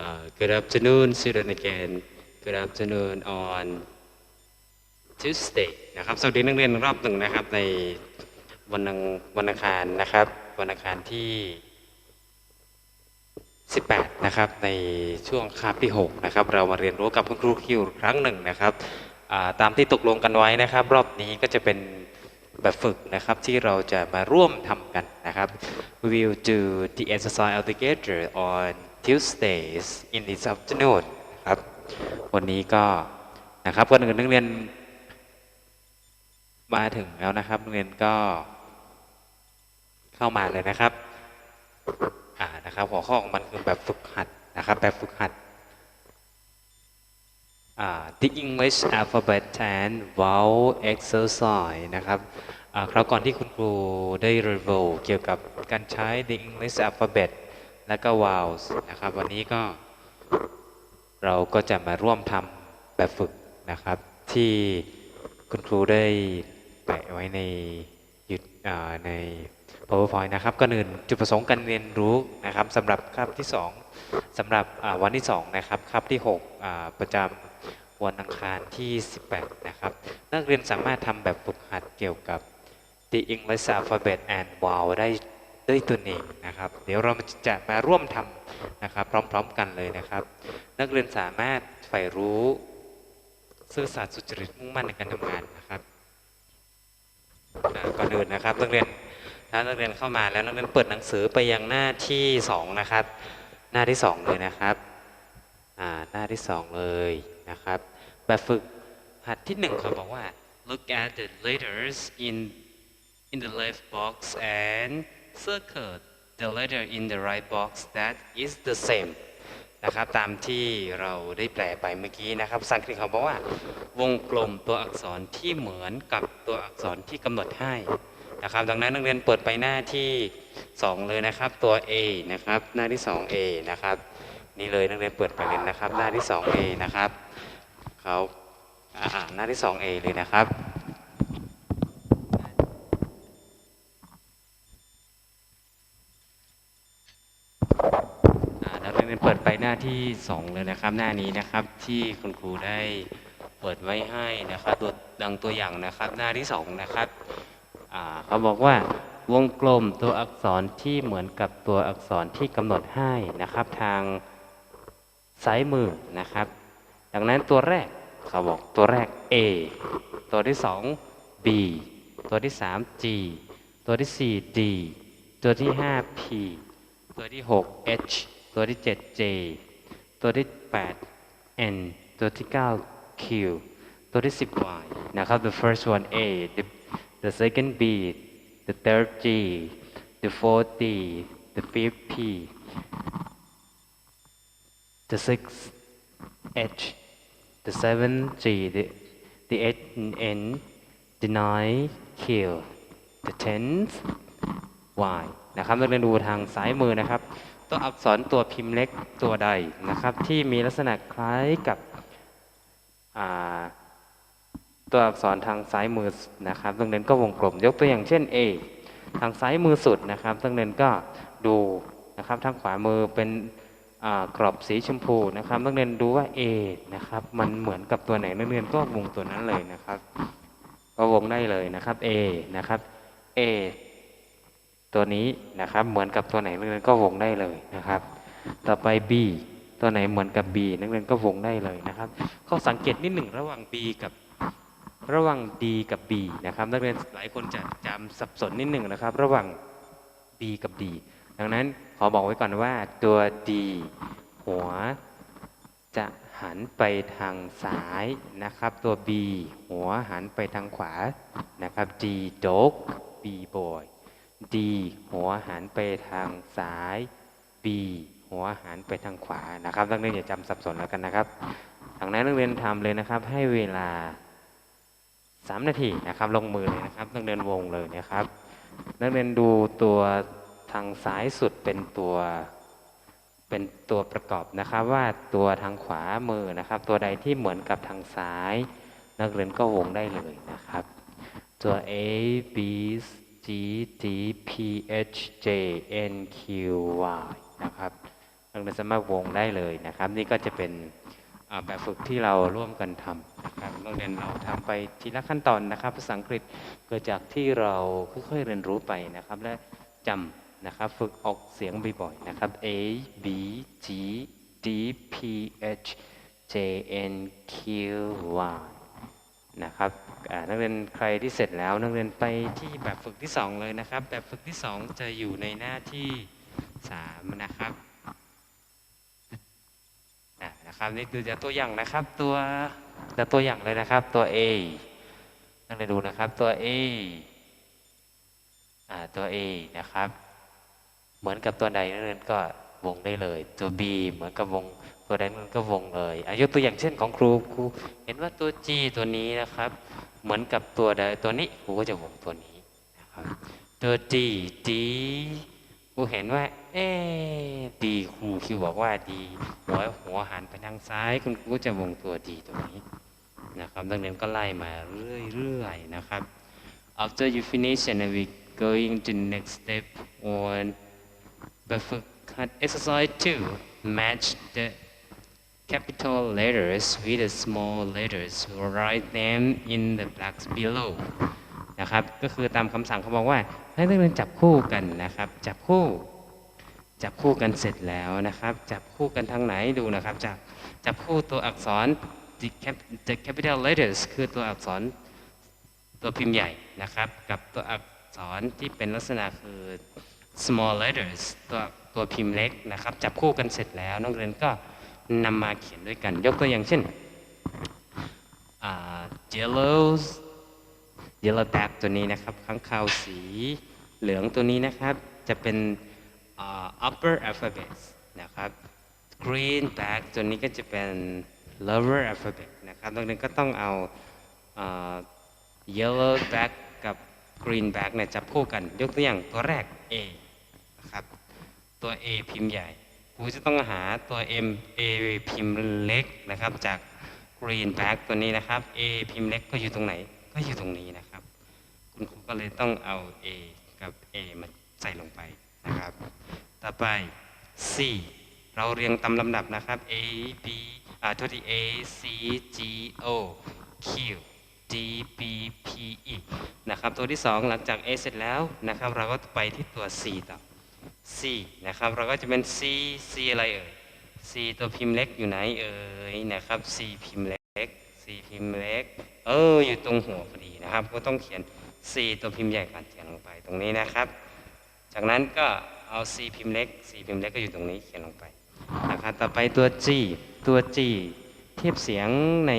Uh, good afternoon, student again. Good afternoon on Tuesday นะครับ สวัสดีนักเรียนรอบหนึ่งนะครับ ในวันังวันอังคารนะครับ วันอังคารที่ 18 นะครับ ในช่วงคาบที่ 6 นะครับ เรามาเรียนรู้กับคุณครูคิวครั้งหนึ่งนะครับ ตามที่ตกลงกันไว้นะครับ รอบนี้ก็จะเป็นแบบฝึกนะครับที่เราจะมาร่วมทำกันนะครับ we will do the exercise altogether on Tuesdays in this afternoon ครับ วันนี้ก็นะครับก่อนอื่นนักเรียนมาถึงแล้วนะครับนักเรียนก็เข้ามาเลยนะครับอ่านะครับ หัวข้อของมันคือแบบฝึกหัดนะครับ แบบฝึกหัดอ่า the English alphabet and vowel exercise นะครับคราวก่อนที่คุณครูได้รีวิวเกี่ยวกับการใช้ the English alphabet และก็ vowels นะครับ วันนี้ก็เราก็จะมาร่วมทำแบบฝึกนะครับ ที่คุณครูได้แปะไว้ในยุดใน PowerPoint นะครับก็อื่นจุดประสงค์การเรียนรู้นะครับสำหรับคาบที่ 2สำหรับวันที่ 2 นะครับคาบที่ 6 ประจำวันอังคารที่ 18 นะครับ นักเรียนสามารถทำแบบฝึกหัดเกี่ยวกับ the English alphabet and vowel ได้ ด้วยตัวเองนะครับ เดี๋ยวเราจะมาร่วมทำนะครับ พร้อมๆกันเลยนะครับ นักเรียนสามารถใฝ่รู้ซื่อสัตย์สุจริตมุ่งมั่นในการทำงานนะครับก่อนอื่นนะครับนักเรียนถ้านักเรียนเข้ามาแล้วนักเรียนเปิดหนังสือไปยังหน้าที่สองนะครับ หน้าที่สองเลยนะครับหน้าที่สองเลยนะครับแบบฝึกหัดที่หนึ่งเขาบอกว่า look at the letters in in the left box and circle the letter in the right box that is the same นะครับตามที่เราได้แปลไปเมื่อกี้นะครับภาษาอังกฤษเขาบอกว่าวงกลมตัวอักษรที่เหมือนกับตัวอักษรที่กำหนดให้นะครับดังนั้นนักเรียนเปิดไปหน้าที่ 2 เลยนะครับตัว A นะครับหน้าที่ 2A นะครับนี่เลยนักเรียนเปิดไปเลยนะครับหน้าที่ 2A นะครับเขาอ่าหน้าที่ 2A เลยนะครับอ่านัก เรียนเปิดไปหน้าที่2เลยนะครับ หน้านี้นะครับที่คุณครูได้เปิดไว้ให้นะครับตัวดังตัวอย่างนะครับ หน้าที่2นะครับเขาบอกว่าวงกลมตัวอักษรที่เหมือนกับตัวอักษรที่กำหนดให้นะครับ ทางซ้ายมือนะครับ ดังนั้นตัวแรกเขาบอกตัวแรก A ตัวที่ 2 B ตัวที่ 3 G ตัวที่ 4 D ตัวที่ 5 P ตัวที่ 6 H ตัวที่ 7 J ตัวที่ 8 N ตัวที่ 9 Q ตัวที่ 10 Y นะครับ the first one A the, the second B the third G the fourth D the fifth P the sixth H the seventh G the the eighth N the ninth Q the tenth Y นะครับนักเรียนดูทางซ้ายมือนะครับ ตัวอักษรตัวพิมพ์เล็กตัวใดนะครับ ที่มีลักษณะคล้ายกับตัวอักษรทางซ้ายมือนะครับนักเรียนก็วงกลมยกตัวอย่างเช่น A ทางซ้ายมือสุดนะครับนักเรียนก็ดูนะครับทางขวามือเป็นกรอบสีชมพูนะครับนักเรียนดูว่า A นะครับมันเหมือนกับตัวไหนนักเรียนก็วงตัวนั้นเลยนะครับ ก็วงได้เลยนะครับ A นะครับ A ตัวนี้นะครับ เหมือนกับตัวไหนนักเรียนก็วงได้เลยนะครับ ต่อไป B ตัวไหนเหมือนกับ B นักเรียนก็วงได้เลยนะครับข้อสังเกตนิดหนึ่งระหว่าง B กับระหว่าง D กับ B นะครับ นักเรียนหลายคนจะจำสับสนนิดหนึ่งนะครับ ระหว่าง B กับ D ดังนั้นขอบอกไว้ก่อนว่าตัว D หัวจะหันไปทางซ้ายนะครับ ตัว B หัวหันไปทางขวานะครับ D dog B boy D หัวหันไปทางซ้าย B หัวหันไปทางขวานะครับนักเรียนอย่าจำสับสนแล้วกันนะครับดังนั้นนักเรียนทำเลยนะครับ ให้เวลาสามนาทีนะครับ ลงมือเลยนะครับนักเรียนวงเลยนะครับ นักเรียนดูตัวทางซ้ายสุดเป็นตัวเป็นตัวประกอบนะครับว่าตัวทางขวามือนะครับ ตัวใดที่เหมือนกับทางซ้าย นักเรียนก็วงได้เลยนะครับ ตัว A B G D P H J N Q Y นะครับนักเรียนสามารถวงได้เลยนะครับ นี่ก็จะเป็นแบบฝึกที่เราร่วมกันทำนะครับนักเรียนเราทำไปทีละขั้นตอนนะครับภาษาอังกฤษเกิดจากที่เราค่อยๆเรียนรู้ไปนะครับ และจำนะครับฝึกออกเสียงบ่อยๆนะครับ A B G D P H J N Q Y นะครับนักเรียนใครที่เสร็จแล้วนักเรียนไปที่แบบฝึกที่ 2 เลยนะครับ แบบฝึกที่ 2 จะอยู่ในหน้าที่ 3 นะครับนะครับนี่คือจะตัวอย่างนะครับตัวจะตัวอย่างเลยนะครับตัว A นักเรียนดูนะครับตัว A อ่าตัว A นะครับ เหมือนกับตัวใดนักเรียนก็ วงได้เลย ตัว B เหมือนกับวงตัวใดนักเรียนก็วงเลยอายกตัวอย่างเช่นของครูครูเห็นว่าตัว G ตัวนี้นะครับ เหมือนกับตัวใดตัวนี้ครูก็จะวงตัวนี้นะครับตัว D D ครูเห็นว่า เอ๊ดีครูคิวบอกว่าดีหัวหัวหันไปทางซ้ายคุณครูก็จะวงตัว D ตัวนี้นะครับนักเรียนก็ไล่มาเรื่อยๆนะครับ after you finish and then we going to next step on แบบฝึกหัด exercise 2 match the capital letters with the small letters write them in the box below นะครับ ก็คือตามคำสั่งเขาบอกว่า ให้นักเรียนจับคู่กันนะครับ จับคู่ จับคู่กันเสร็จแล้วนะครับ จับคู่กันทางไหนดูนะครับ จับ จับคู่ตัวอักษร the cap- the capital letters คือตัวอักษรตัวพิมพ์ใหญ่นะครับ กับตัวอักษรที่เป็นลักษณะคือ small letters ตัว ตัวพิมพ์เล็กนะครับ จับคู่กันเสร็จแล้วนักเรียนก็นำมาเขียนด้วยกัน ยกตัวอย่างเช่น yellows yellow back ตัวนี้นะครับข้างคาวสีเหลืองตัวนี้นะครับ จะเป็น upper alphabet นะครับ green back ตัวนี้ก็จะเป็น lower alphabet นะครับนักเรียนก็ต้องเอา yellow back กับ green back เนี่ยจับคู่กัน ยกตัวอย่างตัวแรก A นะครับ ตัว A พิมพ์ใหญ่ครูจะต้องหาตัว M A พิมพ์เล็กนะครับจาก green back ตัวนี้นะครับ A พิมพ์เล็กก็อยู่ตรงไหน ก็อยู่ตรงนี้นะครับ คุณครูก็เลยต้องเอา A กับ A มาใส่ลงไปนะครับ ต่อไป C เราเรียงตามลำดับนะครับ A B อ่าทษที A C G O Q D B P E นะครับ ตัวที่ 2 หลังจาก A เสร็จแล้วนะครับ เราก็ไปที่ตัว C ต่อ C นะครับ เราก็จะเป็น C C อะไรเอ่ย C ตัวพิมพ์เล็กอยู่ไหนเอ่ยนะครับ C พิมพ์เล็ก C พิมพ์เล็ก เออ อยู่ตรงหัวพอดีนะครับ ก็ต้องเขียน C ตัวพิมพ์ใหญ่ก่อนเขียนลงไปตรงนี้นะครับ จากนั้นก็เอา C พิมพ์เล็ก C พิมพ์เล็กก็อยู่ตรงนี้เขียนลงไปนะครับต่อไปตัว G ตัว G เทียบเสียงใน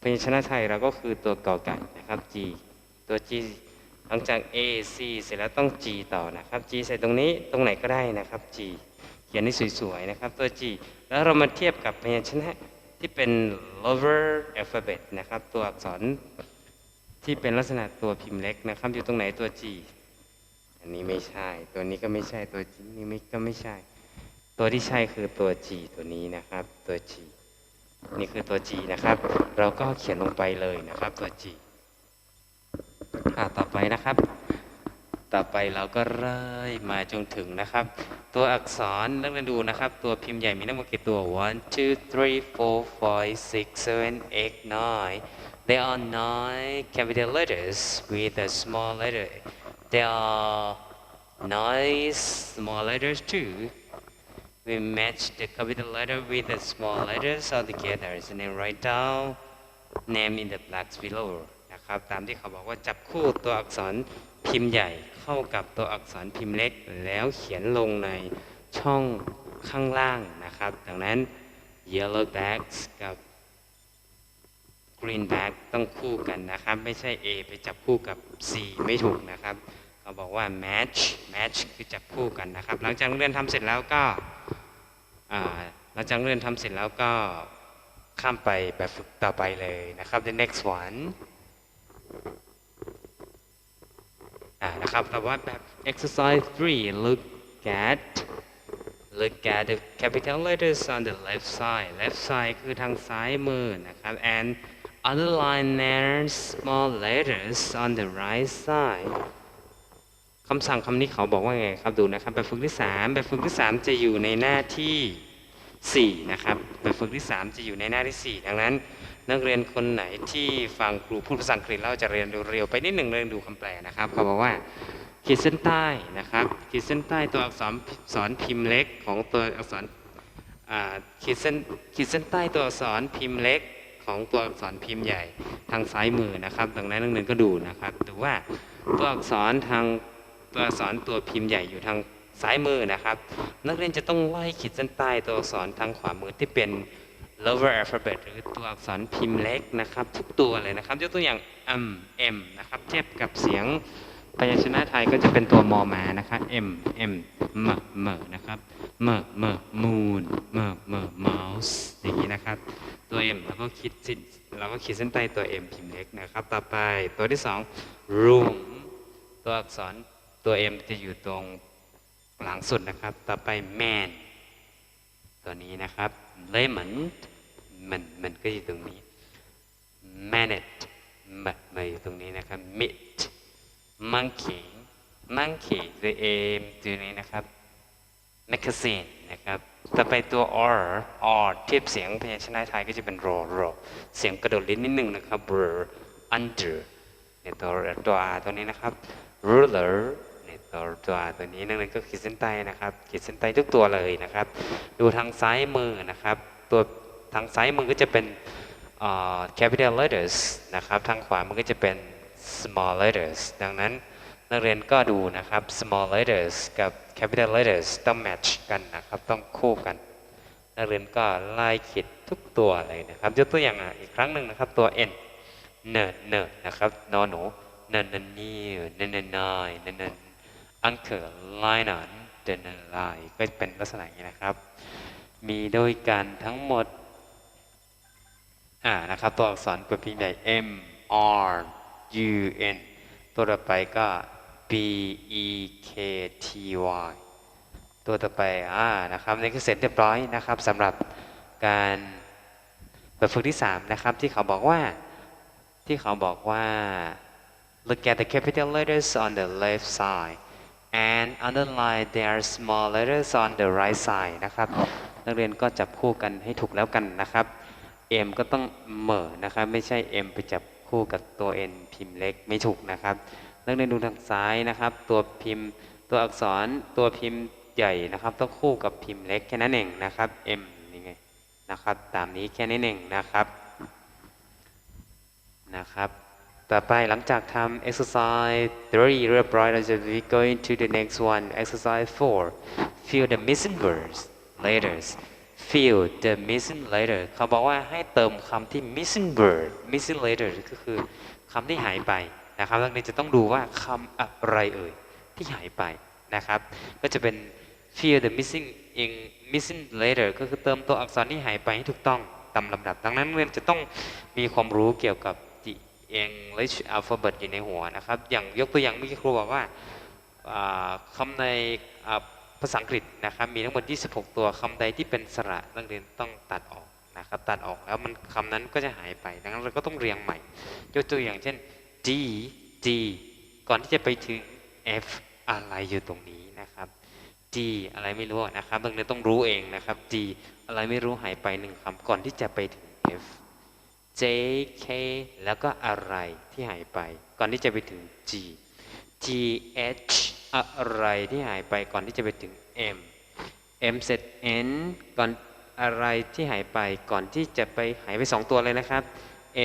พยัญชนะไทยเราก็คือตัวกอไก่นะครับ G ตัว G หลังจาก A C เสร็จแล้วต้อง G ต่อนะครับ G ใส่ตรงนี้ตรงไหนก็ได้นะครับ G เขียนให้สวยๆนะครับตัว G แล้วเรามาเทียบกับพยัญชนะที่เป็น lower alphabet นะครับ ตัวอักษรที่เป็นลักษณะตัวพิมพ์เล็กนะครับ อยู่ตรงไหนตัว G อันนี้ไม่ใช่ ตัวนี้ก็ไม่ใช่ตัวนี่ไม่ก็ไม่ใช่ ตัวที่ใช่คือตัว G ตัวนี้นะครับตัว G นี่คือตัว G นะครับ เราก็เขียนลงไปเลยนะครับตัว G อ่าต่อไปนะครับ ต่อไปเราก็เรื่อยมาจนถึงนะครับ ตัวอักษรนักเรียนดูนะครับ ตัวพิมพ์ใหญ่มีทั้งหมดกี่ตัว one two three four five six seven eight nine There are nine capital letters with a small letter. There are nine small letters too. We match the capital letter with the small letters all together and then write down name in the box below นะครับ ตามที่เขาบอกว่าจับคู่ตัวอักษรพิมพ์ใหญ่เข้ากับตัวอักษรพิมพ์เล็ก แล้วเขียนลงในช่องข้างล่างนะครับ ดังนั้น yellow bags กับ green back ต้องคู่กันนะครับ ไม่ใช่ A ไปจับคู่กับ C ไม่ถูกนะครับเขาบอกว่า match match คือจับคู่กันนะครับ หลังจากนักเรียนทำเสร็จแล้วก็หลังจากนักเรียนทำเสร็จแล้วก็ข้ามไปแบบฝึกต่อไปเลยนะครับ the next one นะครับแต่ว่าแบบ exercise 3 look at look at the capital letters on the left side left side คือทางซ้ายมือนะครับ and underline their small letters on the right side คำสั่งคำนี้เขาบอกว่าไงครับดูนะครับ แบบฝึกที่สามแบบฝึกที่สามจะอยู่ในหน้าที่สี่นะครับ แบบฝึกที่สามจะอยู่ในหน้าที่สี่ดังนั้น นักเรียนคนไหนที่ฟังครูพูดภาษาอังกฤษแล้วจะเรียนเร็วๆไปนิดหนึ่งเรียนดูคำแปลนะครับเขาบอกว่าขีดเส้นใต้นะครับขีดเส้นใต้ตัวอักษรสอนพิมพ์เล็กของตัวอักษรขีดเส้นขีดเส้นใต้ตัวอักษรพิมพ์เล็กของตัวอักษรพิมพ์ใหญ่ทางซ้ายมือนะครับ ดังนั้นนักเรียนก็ดูนะครับดูว่าตัวอักษรทางตัวอักษรตัวพิมพ์ใหญ่อยู่ทางซ้ายมือนะครับ นักเรียนจะต้องไล่ขีดเส้นใต้ตัวอักษรทางขวามือที่เป็น lower alphabet หรือตัวอักษรพิมพ์เล็กนะครับ ทุกตัวเลยนะครับยกตัวอย่าง m m นะครับเทียบกับเสียงพยัญชนะไทยก็จะเป็นตัวมอมานะครับ m m m m นะครับ m m moon m m mouse อย่างนี้นะครับ ตัว m แล้วก็คิดสิเราก็ขีดเส้นใต้ตัว m พิมพ์เล็กนะครับ ต่อไปตัวที่สอง room ตัวอักษรตัว m จะอยู่ตรงหลังสุดนะครับ ต่อไป man ตัวนี้นะครับ lemon มันมันก็อยู่ตรงนี้ minute มันมาอยู่ตรงนี้นะครับ meat monkey monkey ตัว m ตัวนี้นะครับ magazine นะครับต่อไปตัว r r เทียบเสียงพยัญชนะไทยก็จะเป็น r r เสียงกระโดดลิ้นนิดนึงนะครับ r under ในตัวตัว r ตัวนี้นะครับ ruler ในตัวตัวตัวนี้นั่นก็ขีดเส้นใต้นะครับ ขีดเส้นใต้ทุกตัวเลยนะครับ ดูทางซ้ายมือนะครับ ตัวทางซ้ายมือก็จะเป็น capital letters นะครับ ทางขวามือก็จะเป็น small letters ดังนั้นนักเรียนก็ดูนะครับ small letters กับ capital letters ต้อง match กันนะครับ ต้องคู่กัน นักเรียนก็ไล่ขีดทุกตัวเลยนะครับ ยกตัวอย่างอีกครั้งหนึ่งนะครับ ตัว n เนิร์เนิร์นะครับ นอนหนูเนิร์นนี่เนินนายเนิร์นอังเคิลไลน์นั นเดนไลก็เป็นลักษณะอย่างนี้นะครับ มีด้วยกันทั้งหมดอ่านะครับ ตัวอักษรตัวพิมพ์ใหญ่ M R U N ตัวต่อไปก็ B E K T Y ตัวต่อไปอ่านะครับนี่คือเสร็จเรียบร้อยนะครับสำหรับการแบบฝึกที่ 3 นะครับ ที่เขาบอกว่าที่เขาบอกว่า look at the capital letters on the left side and underline their small letters on the right side นะครับ นักเรียนก็จับคู่กันให้ถูกแล้วกันนะครับ M ก็ต้องเหม่อนะครับ ไม่ใช่ M ไปจับคู่กับตัว N พิมพ์เล็กไม่ถูกนะครับ นักเรียนดูทางซ้ายนะครับ ตัวพิมพ์ตัวอักษรตัวพิมพ์ใหญ่นะครับ ต้องคู่กับพิมพ์เล็กแค่นั้นเองนะครับ M นี่ไงนะครับ ตามนี้แค่นี้เองนะครับนะครับ ต่อไปหลังจากทำ exercise 3เรียบร้อยเราจะ be going to the next one exercise 4 fill the missing words letters fill the missing letter เขาบอกว่าให้เติมคำที่ missing word missing letter ก็คือคำที่หายไปนะครับนักเรียนจะต้องดูว่าคำอะไรเอ่ยที่หายไปนะครับ ก็จะเป็น fill the missing in missing letter ก็คือเติมตัวอักษรที่หายไปให้ถูกต้องตามลำดับ ดังนั้นเรียนจะต้องมีความรู้เกี่ยวกับ English alphabet อยู่ในหัวนะครับ อย่างยกตัวอย่างเมื่อกี้ครูบอกว่าอ่าคำในภาษาอังกฤษนะครับ มีทั้งหมด 26 ตัวคำใดที่เป็นสระนักเรียนต้องตัดออกนะครับ ตัดออกแล้วมันคำนั้นก็จะหายไป ดังนั้นเราก็ต้องเรียงใหม่ ยกตัวอย่างเช่น D D ก่อนที่จะไปถึง F อะไรอยู่ตรงนี้นะครับ D อะไรไม่รู้นะครับนักเรียนต้องรู้เองนะครับ D อะไรไม่รู้หายไปหนึ่งคำก่อนที่จะไปถึง F J K แล้วก็อะไรที่หายไป ก่อนที่จะไปถึง G G H อะไรที่หายไปก่อนที่จะไปถึง M M เสร็จ N ก่อนอะไรที่หายไปก่อนที่จะไปหายไปสองตัวเลยนะครับ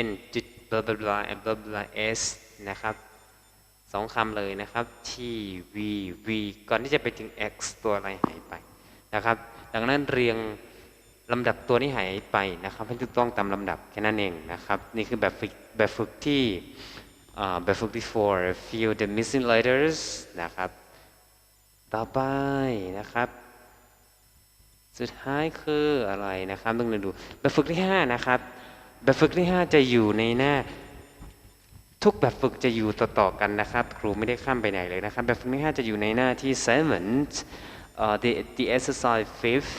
N จุด blah blah blah and blah blah S นะครับสองคำเลยนะครับ T V V ก่อนที่จะไปถึง X ตัวอะไรหายไปนะครับ ดังนั้นเรียง ลำดับตัวที่หายไปนะครับให้ถูกต้องตามลำดับแค่นั้นเองนะครับ นี่คือแบบฝึกแบบฝึกที่แบบฝึกที่ four fill the missing letters นะครับต่อไปนะครับ สุดท้ายคืออะไรนะครับต้องเรียนดูแบบฝึกที่5นะครับแบบฝึกที่ 5 จะอยู่ในหน้า ทุกแบบฝึกจะอยู่ต่อๆกันนะครับ ครูไม่ได้ข้ามไปไหนเลยนะครับ แบบฝึกที่ 5 จะอยู่ในหน้าที่ seventh uh, the the exercise fifth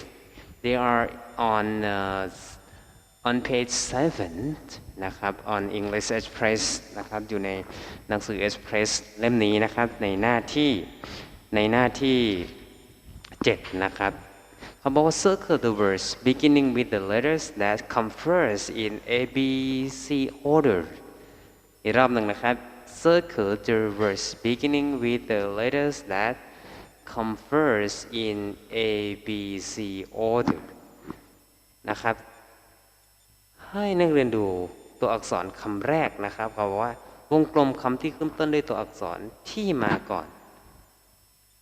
they are on uh, on page 7 นะครับ on English Express นะครับ อยู่ในหนังสือ Express เล่มนี้นะครับ ในหน้าที่ในหน้าที่ 7 นะครับเขาบอกว่า circle the words beginning with the letters that come first in A B C order อีกรอบหนึ่งนะครับ circle the words beginning with the letters that come first in A B C order นะครับ ให้นักเรียนดูตัวอักษรคำแรกนะครับเขาบอกว่าวงกลมคำที่ขึ้นต้นด้วยตัวอักษรที่มาก่อน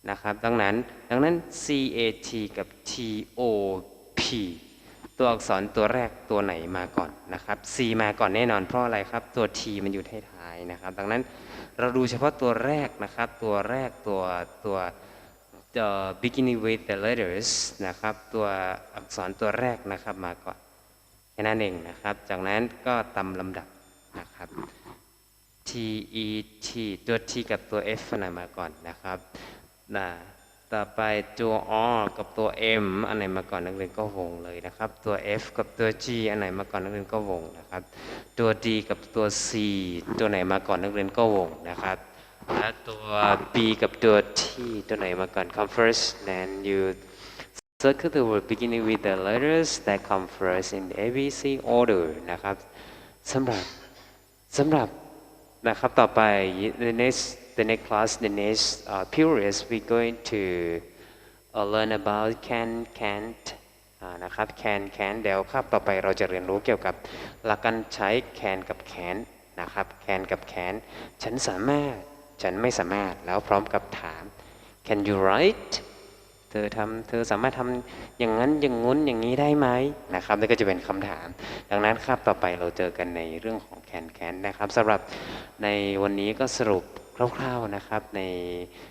นะครับ ดังนั้นดังนั้น C A T กับ T O P ตัวอักษรตัวแรกตัวไหนมาก่อนนะครับ C มาก่อนแน่นอนเพราะอะไรครับ ตัว T มันอยู่ท้ายๆนะครับ ดังนั้นเราดูเฉพาะตัวแรกนะครับ ตัวแรกตัวตัว the beginning with the letters นะครับ ตัวอักษรตัวแรกนะครับมาก่อนแค่นั้นเองนะครับ จากนั้นก็ตามลำดับนะครับ T E T ตัว T กับตัว F อันไหนมาก่อนนะครับนะต่อไปตัว R กับตัว M อันไหนมาก่อนนักเรียนก็วงเลยนะครับ ตัว F กับตัว G อันไหนมาก่อนนักเรียนก็วงนะครับ ตัว D กับตัว C ตัวไหนมาก่อนนักเรียนก็วงนะครับ และตัว B กับตัว T ตัวไหนมาก่อน come first then you Circle the word beginning with the letters that come first in ABC order นะครับสำหรับสำหรับนะครับต่อไป the next the next class the next uh, periods we going to uh, learn about can can't นะครับ can can เดี๋ยวครับต่อไปเราจะเรียนรู้เกี่ยวกับหลักการใช้ can กับ can นะครับ can กับ can ฉันสามารถ ฉันไม่สามารถแล้วพร้อมกับถาม can you write เธอทำเธอสามารถทำอย่างนั้นอย่างงุ้นอย่างนี้ได้ไหมนะครับนี่ก็จะเป็นคำถาม ดังนั้นครับต่อไปเราเจอกันในเรื่องของแคนแคนนะครับสำหรับในวันนี้ก็สรุปคร่าวๆนะครับ ใน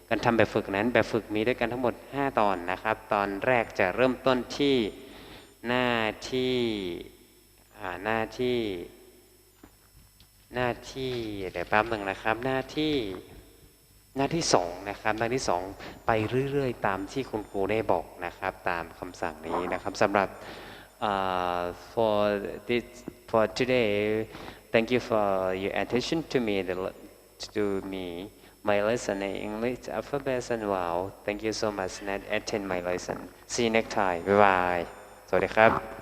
การทำแบบฝึกนั้นแบบฝึกมีด้วยกันทั้งหมด 5 ตอนนะครับ ตอนแรกจะเริ่มต้นที่หน้าที่หน้าที่ หน้าที่เดี๋ยวแป๊บหนึ่งนะครับ หน้าที่ หน้าที่สองนะครับหน้าที่สองไปเรื่อยๆ ตามที่คุณครูได้บอกนะครับ ตามคำสั่งนี้นะครับสำหรับ uh, for this for today thank you for your attention to me the, to me my lesson in English alphabet and wow thank you so much and attend my lesson see you next time bye bye สวัสดีครับ